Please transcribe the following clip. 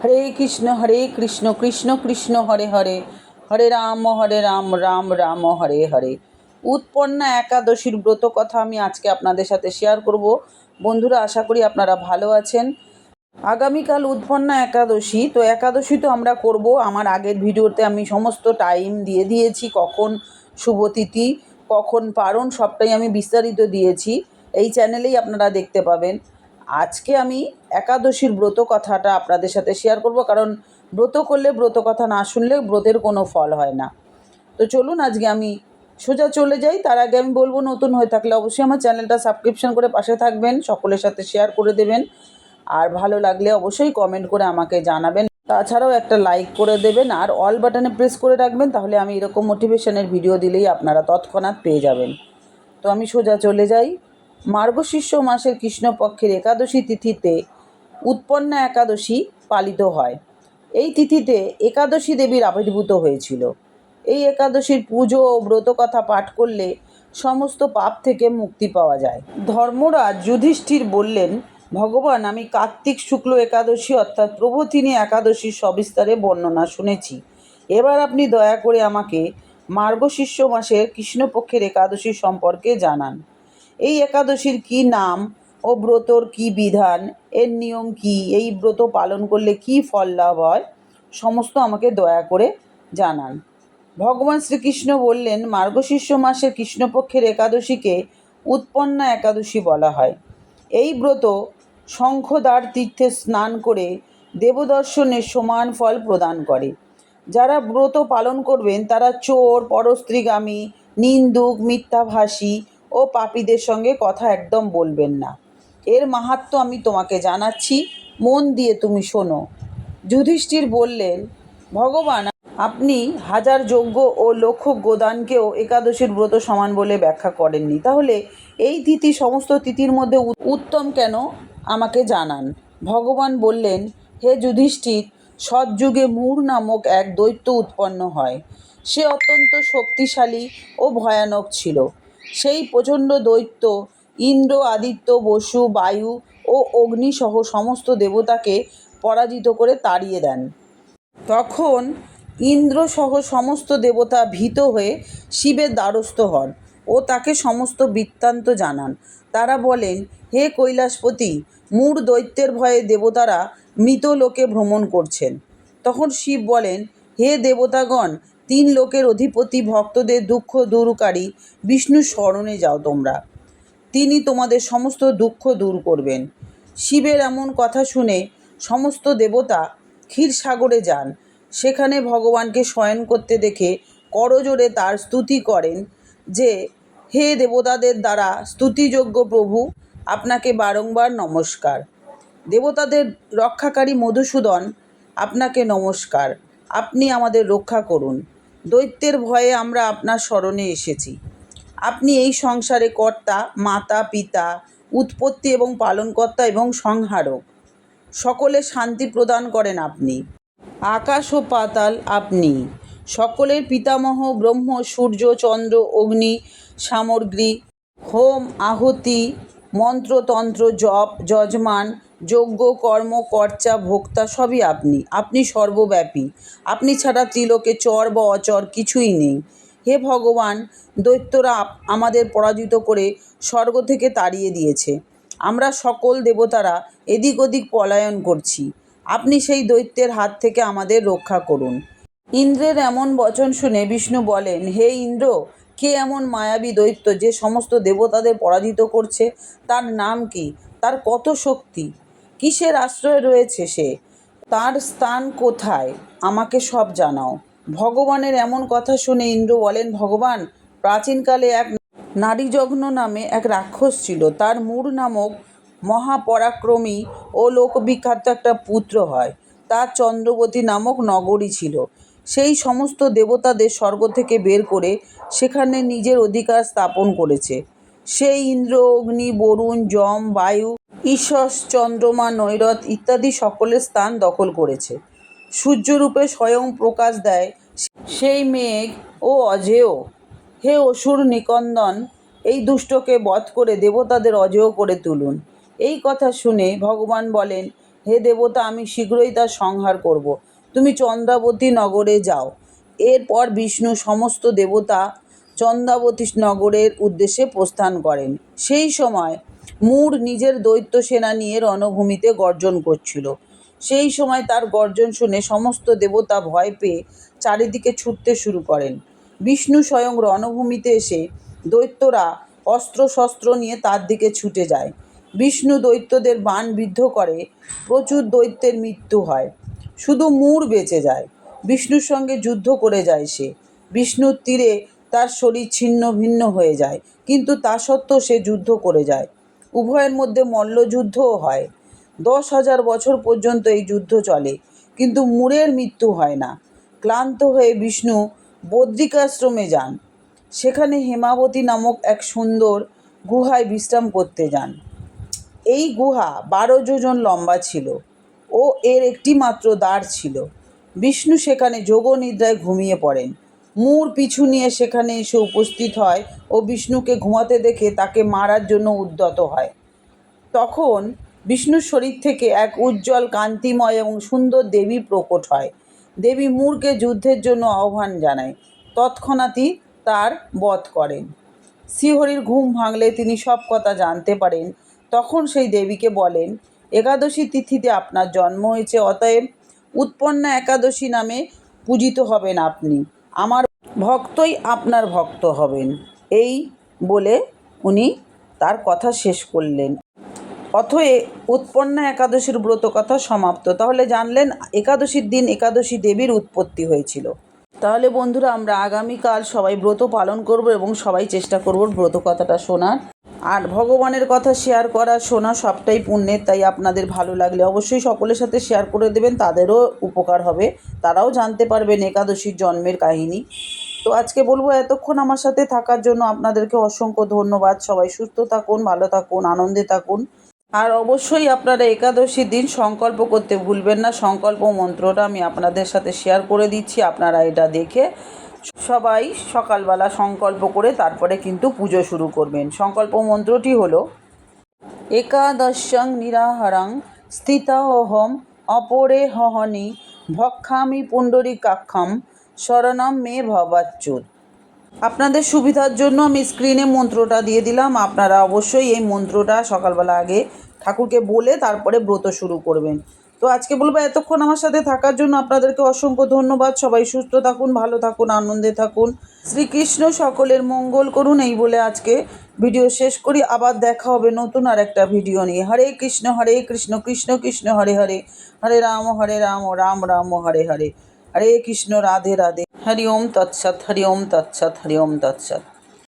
হরে কৃষ্ণ হরে কৃষ্ণ কৃষ্ণ কৃষ্ণ, হরে হরে। হরে রাম হরে রাম রাম রাম, হরে হরে। উৎপন্না একাদশীর ব্রত কথা আমি আজকে আপনাদের সাথে শেয়ার করব। বন্ধুরা, আশা করি আপনারা ভালো আছেন। আগামীকাল উৎপন্না একাদশী, তো একাদশী তো আমরা করব। আমার আগের ভিডিওতে আমি সমস্ত টাইম দিয়ে দিয়েছি, কখন শুভ তিথি, কখন পারণ, সবটাই আমি বিস্তারিত দিয়েছি। এই চ্যানেলেই আপনারা দেখতে পাবেন। আজকে আমি একাদশীর ব্রত কথাটা আপনাদের সাথে শেয়ার করব, কারণ ব্রত করলে ব্রত কথা না শুনলে ব্রতের কোনো ফল হয় না। তো চলুন, আজকে আমি সোজা চলে যাই। তার আগে আমি বলব, নতুন হয়ে থাকলে অবশ্যই আমার চ্যানেলটা সাবস্ক্রিপশন করে পাশে থাকবেন, সকলের সাথে শেয়ার করে দেবেন। আর ভালো লাগলে অবশ্যই কমেন্ট করে আমাকে জানাবেন। তাছাড়াও একটা লাইক করে দেবেন, আর অল বাটনে প্রেস করে রাখবেন, তাহলে আমি এরকম মোটিভেশনের ভিডিও দিলেই আপনারা তৎক্ষণাৎ পেয়ে যাবেন। তো আমি সোজা চলে যাই। মার্গশীর্ষ মাসের কৃষ্ণপক্ষের একাদশী তিথিতে উৎপন্না একাদশী পালিত হয়। এই তিথিতে একাদশী দেবীর আবির্ভূত হয়েছিল। এই একাদশীর পুজো ও ব্রত কথা পাঠ করলে সমস্ত পাপ থেকে মুক্তি পাওয়া যায়। ধর্মরাজ যুধিষ্ঠির বললেন, ভগবান, আমি কার্তিক শুক্ল একাদশী অর্থাৎ প্রভতিনী একাদশীর সবিস্তারে বর্ণনা শুনেছি। এবার আপনি দয়া করে আমাকে মার্গশীর্ষ মাসের কৃষ্ণপক্ষের একাদশী সম্পর্কে জানান। এই একাদশীর কি নাম ও ব্রতর কি বিধান? এর নিয়ম কি? এই ব্রত পালন করলে কি ফল লাভ হয়? সমস্ত আমাকে দয়া করে জানান। ভগবান শ্রীকৃষ্ণ বললেন মার্গশীর্ষ মাসের কৃষ্ণপক্ষের একাদশীকে উৎপন্না একাদশী বলা হয়। এই ব্রত শঙ্খদ্বার তীর্থে স্নান করে দেবদর্শনের সমান ফল প্রদান করে। যারা ব্রত পালন করবেন, তারা চোর, পরস্ত্রীগামী, নিন্দুক, মিথ্যাভাষী ও পাপীদের সঙ্গে কথা একদম বলবেন না। এর মাহাত্ম্য আমি তোমাকে জানাচ্ছি। মন দিয়ে তুমি শোনো। যুধিষ্ঠির বললেন, ভগবান, আপনি হাজার যজ্ঞ ও লক্ষ গোদানকেও একাদশীর ব্রত সমান বলে ব্যাখ্যা করেননি। তাহলে এই তিথি সমস্ত তিথির মধ্যে উত্তম কেন? আমাকে জানান। ভগবান বললেন, হে যুধিষ্ঠির, সৎযুগে মূর নামক এক দৈত্য উৎপন্ন হয়। সে অত্যন্ত শক্তিশালী ও ভয়ানক ছিল। সেই প্রচণ্ড দৈত্য ইন্দ্র, আদিত্য, বসু, বায়ু ও অগ্নিসহ সমস্ত দেবতাকে পরাজিত করে তাড়িয়ে দেন। তখন ইন্দ্রসহ সমস্ত দেবতা ভীত হয়ে শিবের দ্বারস্থ হন ও তাকে সমস্ত বৃত্তান্ত জানান। তারা বলেন, হে কৈলাসপতি, মূর দৈত্যের ভয়ে দেবতারা মৃত লোকে ভ্রমণ করছেন। তখন শিব বলেন, হে দেবতাগণ, তিন লোকের অধিপতি ভক্তদের দুঃখ দূরকারী বিষ্ণু স্মরণে যাও তোমরা। তিনি তোমাদের সমস্ত দুঃখ দূর করবেন। শিবের এমন কথা শুনে সমস্ত দেবতা ক্ষীরসাগরে যান। সেখানে ভগবানকে শয়ন করতে দেখে করজোরে তার স্তুতি করেন যে, হে দেবতাদের দ্বারা স্তুতিযোগ্য প্রভু, আপনাকে বারংবার নমস্কার। দেবতাদের রক্ষাকারী মধুসূদন, আপনাকে নমস্কার। আপনি আমাদের রক্ষা করুন। দৈত্যের ভয়ে আমরা আপনার স্মরণে এসেছি। আপনি এই সংসারে কর্তা, মাতা, পিতা, উৎপত্তি এবং পালনকর্তা এবং সংহারক। সকলে শান্তি প্রদান করেন আপনি। আকাশ ও পাতাল আপনি। সকলের পিতামহ, ব্রহ্ম, সূর্য, চন্দ্র, অগ্নি, সামগ্রী, হোম, আহুতি মন্ত্রতন্ত্র জপ, যজমান, যজ্ঞ, কর্ম কর্চা ভোক্তা সবই আপনি। আপনি সর্বব্যাপী। আপনি ছাড়া ত্রিলোকে চর বা অচর কিছুই নেই। হে ভগবান, দৈত্যরা আমাদের পরাজিত করে স্বর্গ থেকে তাড়িয়ে দিয়েছে। আমরা সকল দেবতারা এদিক ওদিক পলায়ন করছি। আপনি সেই দৈত্যের হাত থেকে আমাদের রক্ষা করুন। ইন্দ্রের এমন বচন শুনে বিষ্ণু বলেন, হে ইন্দ্র, কে এমন মায়াবী দৈত্য যে সমস্ত দেবতাদের পরাজিত করছে? তার নাম কি? তার কত শক্তি? কিসের আশ্রয়ে রয়েছে সে? তার স্থান কোথায়? আমাকে সব জানাও। ভগবানের এমন কথা শুনে ইন্দ্র বলেন, ভগবান, প্রাচীনকালে এক নারীযজ্ঞ নামে এক রাক্ষস ছিল। তার মূর নামক মহাপরাক্রমী ও লোকবিখ্যাত একটা পুত্র হয়। তার চন্দ্রবতী নামক নগরী ছিল। সেই সমস্ত দেবতাদের স্বর্গ থেকে বের করে সেখানে নিজের অধিকার স্থাপন করেছে। সেই ইন্দ্র, অগ্নি, বরুণ, যম, বায়ু, ঈশ্বর, চন্দ্রমা, নৈরথ ইত্যাদি সকলের স্থান দখল করেছে। সূর্যরূপে স্বয়ং প্রকাশ দেয় সেই মেঘ ও অজেয়। হে অসুর নিকন্দন, এই দুষ্টকে বধ করে দেবতাদের অজেয় করে তুলুন। এই কথা শুনে ভগবান বলেন, হে দেবতা, আমি শীঘ্রই তার সংহার করব। তুমি চন্দ্রাবতী নগরে যাও। এরপর বিষ্ণু সমস্ত দেবতা চন্দ্রাবতী নগরের উদ্দেশ্যে প্রস্থান করেন। সেই সময় মূর নিজের দৈত্য সেনা নিয়ে রণভূমিতে গর্জন করছিল। সেই সময় তার গর্জন শুনে সমস্ত দেবতা ভয় পেয়ে চারিদিকে ছুটতে শুরু করেন। বিষ্ণু স্বয়ং রণভূমিতে এসে দৈত্যরা অস্ত্র শস্ত্র নিয়ে তার দিকে ছুটে যায়। বিষ্ণু দৈত্যদের বাণ বিদ্ধ করে, প্রচুর দৈত্যের মৃত্যু হয়। শুধু মূর বেঁচে যায়, বিষ্ণুর সঙ্গে যুদ্ধ করে যায় সে। বিষ্ণুর তীরে তার শরীর ছিন্ন ভিন্ন হয়ে যায়, কিন্তু তা সত্ত্বেও সে যুদ্ধ করে যায়। উভয়ের মধ্যে মল্লযুদ্ধও হয়। দশ হাজার বছর পর্যন্ত এই যুদ্ধ চলে, কিন্তু মূরের মৃত্যু হয় না। ক্লান্ত হয়ে বিষ্ণু বদ্রিকাশ্রমে যান। সেখানে হেমাবতী নামক এক সুন্দর গুহায় বিশ্রাম করতে যান। এই গুহা বারো যোজন লম্বা ছিল ও এর একটি মাত্র দ্বার ছিল। বিষ্ণু সেখানে যোগনিদ্রায় ঘুমিয়ে পড়েন। মূর পিছু নিয়ে সেখানে এসে উপস্থিত হয় ও বিষ্ণুকে ঘুমাতে দেখে তাকে মারার জন্য উদ্যত হয়। তখন বিষ্ণুর শরীর থেকে এক উজ্জ্বল কান্তিময় এবং সুন্দর দেবী প্রকট হয়। দেবী মূরকে যুদ্ধের জন্য আহ্বান জানায়। তৎক্ষণাৎই তার বধ করেন। শ্রীহরির ঘুম ভাঙলে তিনি সব কথা জানতে পারেন। তখন সেই দেবীকে বলেন, একাদশী তিথিতে আপনার জন্ম হয়েছে, অতএব উৎপন্না একাদশী নামে পূজিত হবেন আপনি। আমার ভক্তই আপনার ভক্ত হবেন। এই বলে উনি তার কথা শেষ করলেন। অথয়ে উৎপন্না একাদশীর ব্রত কথা সমাপ্ত। তাহলে জানলেন, একাদশীর দিন একাদশী দেবীর উৎপত্তি হয়েছিল। তাহলে বন্ধুরা, আমরা আগামীকাল সবাই ব্রত পালন করব এবং সবাই চেষ্টা করব ব্রত কথাটা শোনার। আর ভগবানের কথা শেয়ার করা, শোনা সবটাই পুণ্যের, তাই আপনাদের ভালো লাগলে অবশ্যই সকলের সাথে শেয়ার করে দেবেন, তাদেরও উপকার হবে। তারাও জানতে পারবেন একাদশীর জন্মের কাহিনী। তো আজকে বলব এতক্ষণ আমার সাথে থাকার জন্য আপনাদেরকে অসংখ্য ধন্যবাদ। সবাই সুস্থ থাকুন, ভালো থাকুন, আনন্দে থাকুন। আর অবশ্যই আপনারা একাদশীর দিন সংকল্প করতে ভুলবেন না। সংকল্প মন্ত্রটা আমি আপনাদের সাথে শেয়ার করে দিচ্ছি, আপনারা এটা দেখে সবাই সকালবেলা সংকল্প করে তারপরে কিন্তু পুজো শুরু করবেন। সংকল্প মন্ত্রটি হলো একাদশং নিরাহারং স্থিতাহম অপরে হহনি ভক্ষামি পুণ্ডরীকাক্ষম শরণম মে ভবাচ্যুত। আপনাদের সুবিধার জন্য আমি স্ক্রিনে মন্ত্রটা দিয়ে দিলাম। আপনারা অবশ্যই এই মন্ত্রটা সকালবেলা আগে ঠাকুরকে বলে তারপরে ব্রত শুরু করবেন। তো আজকে বলব, এতক্ষণ আমার সাথে থাকার জন্য আপনাদেরকে অসংখ্য ধন্যবাদ। সবাই সুস্থ থাকুন, ভালো থাকুন, আনন্দে থাকুন। শ্রীকৃষ্ণ সকলের মঙ্গল করুন এই বলে আজকে ভিডিও শেষ করি। আবার দেখা হবে নতুন আর একটা ভিডিও নিয়ে। হরে কৃষ্ণ হরে কৃষ্ণ কৃষ্ণ কৃষ্ণ, হরে হরে। হরে রাম হরে রাম রাম রাম, হরে হরে। হরে কৃষ্ণ, রাধে রাধে। হরি ওম তৎসৎ হরি ওম তৎসৎ হরি ওম তৎসৎ।